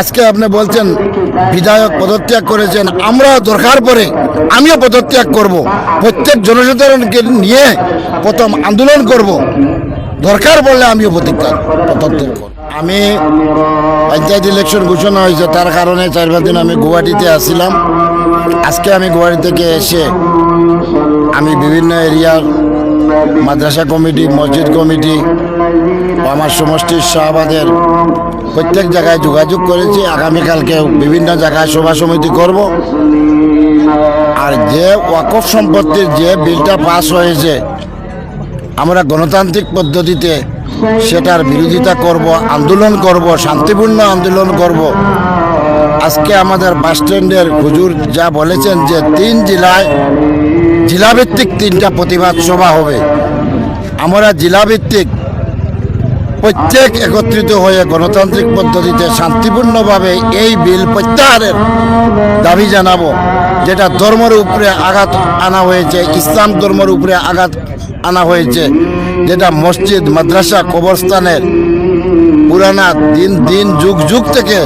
আজকে আপনি বলছেন, বিধায়ক পদত্যাগ করেছেন আমরা দরকার পড়ে, আমিও পদত্যাগ করব। প্রত্যেক জনসাধারণকে নিয়ে প্রথম আন্দোলন করব। দরকার পড়লে আমিও প্রতিজ্ঞা পদত্যাগ করব। আমি পঞ্চায়েত ইলেকশন ঘোষণা হয়েছে, তার কারণে চার পাঁচ দিন আমি গুয়াহাটিতে আসছিলাম। আজকে আমি গুয়াহাটি থেকে এসে আমি বিভিন্ন এরিয়ার মাদ্রাসা কমিটি, মসজিদ কমিটি আমার সমষ্টির শাহবাদের প্রত্যেক জায়গায় যোগাযোগ করেছি। আগামীকালকে বিভিন্ন জায়গায় সভা সমিতি করব। আর যে ওয়াকফ সম্পত্তির যে বিলটা পাস হয়েছে, আমরা গণতান্ত্রিক পদ্ধতিতে সেটার বিরোধিতা করব, আন্দোলন করব, শান্তিপূর্ণ আন্দোলন করব। আজকে আমাদের বাস স্ট্যান্ডের হুজুর যা বলেছেন যে তিন জেলায় জেলাভিত্তিক তিনটা প্রতিবাদ সভা হবে। আমরা জেলাভিত্তিক প্রত্যেক একত্রিত হয়ে গণতান্ত্রিক পদ্ধতিতে শান্তিপূর্ণভাবে এই বিল প্রত্যাহারের দাবি জানাব, যেটা ধর্মের উপরে আঘাত আনা হয়েছে, ইসলাম ধর্মের উপরে আঘাত আনা হয়েছে, যেটা মসজিদ, মাদ্রাসা, কবরস্থানের পুরানা দিন দিন, যুগ যুগ থেকে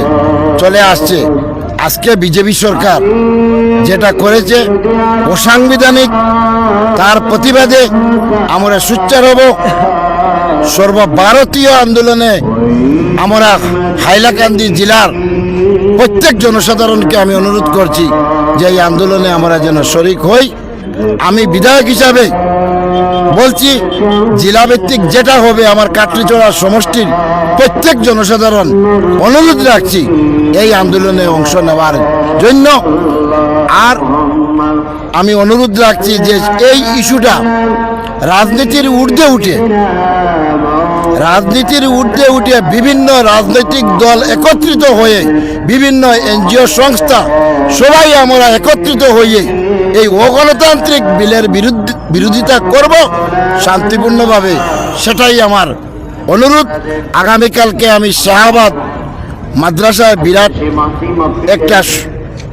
চলে আসছে। আজকে বিজেপি সরকার যেটা করেছে, অসাংবিধানিক, তার প্রতিবাদে আমরা সুচ্চার হব। সর্বভারতীয় আন্দোলনে আমরা হাইলাকান্দি জেলার প্রত্যেক জনসাধারণকে আমি অনুরোধ করছি যে এই আন্দোলনে আমরা যেন শরিক হই। আমি বিধায়ক হিসাবে বলছি, জেলাভিত্তিক যেটা হবে আমার কাটলিচড়া সমষ্টির প্রত্যেক জনসাধারণ অনুরোধ রাখছি এই আন্দোলনে অংশ নেওয়ার জন্য। আর আমি অনুরোধ রাখছি যে এই ইস্যুটা রাজনীতির ঊর্ধ্বে উঠে, রাজনীতির ঊর্ধ্বে উঠে বিভিন্ন রাজনৈতিক দল একত্রিত হয়ে, বিভিন্ন এনজিও সংস্থা সবাই আমরা একত্রিত হয়ে এই অগণতান্ত্রিক বিলের বিরুদ্ধে, বিরোধিতা করব শান্তিপূর্ণভাবে। সেটাই আমার অনুরোধ। আগামীকালকে আমি শাহাবাদ মাদ্রাসায় বিরাট একটা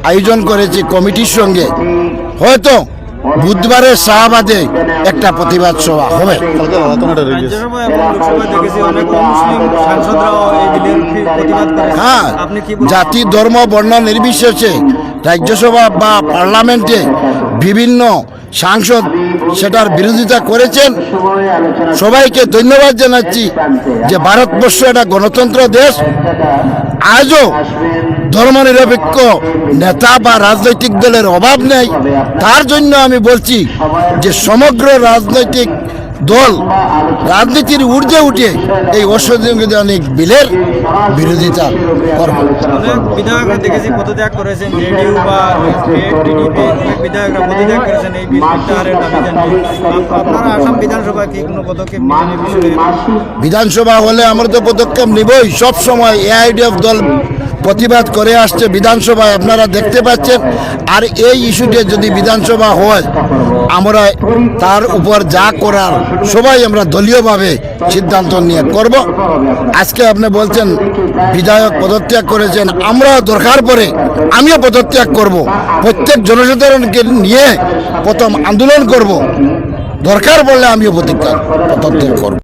আয়োজন করেছি কমিটির সঙ্গে। হয়তো বুধবারে শাহবাদে একটা প্রতিবাদ সভা। হবে? হ্যাঁ? জাতি, ধর্ম, বর্ণ নির্বিশেষে রাজ্যসভা বা পার্লামেন্টে বিভিন্ন সাংসদ সেটার বিরোধিতা করেছেন। সবাইকে ধন্যবাদ জানাচ্ছি যে ভারতবর্ষ একটা গণতন্ত্র দেশ। আজও ধর্মনিরপেক্ষ নেতা বা রাজনৈতিক দলের অভাব নেই। তার জন্য আমি বলছি যে সমগ্র রাজনৈতিক দল রাজনীতির ঊর্ধ্বে উঠে এই অসাংবিধানিক বিলের বিরোধিতা করবে অনেক বিধায়করা দেখেছি পদত্যাগ করেছেন জেডিইউ বা বিধায়করা পদত্যাগ করেছেন এই বিল প্রত্যাহারের দাবি জানিয়ে। আপ- আপনারা আসাম বিধানসভায় কি কোনো পদক্ষেপ নেবেন এই বিষয়ে? বিধানসভা হলে আমরা তো পদক্ষেপ নিবই সব সময় এআইডিএফ দল প্রতিবাদ করে আসছে বিধানসভায়, আপনারা দেখতে পাচ্ছেন। আর এই ইস্যুতে যদি বিধানসভা হয়, আমরা তার উপর যা করার, সবাই আমরা দলীয়ভাবে সিদ্ধান্ত নিয়ে করব। আজকে আপনি বলছেন, বিধায়ক পদত্যাগ করেছেন, আমরা দরকার পড়ে আমিও পদত্যাগ করব। প্রত্যেক জনসাধারণকে নিয়ে প্রথম আন্দোলন করব। দরকার পড়লে আমিও প্রতিজ্ঞা পদত্যাগ করব।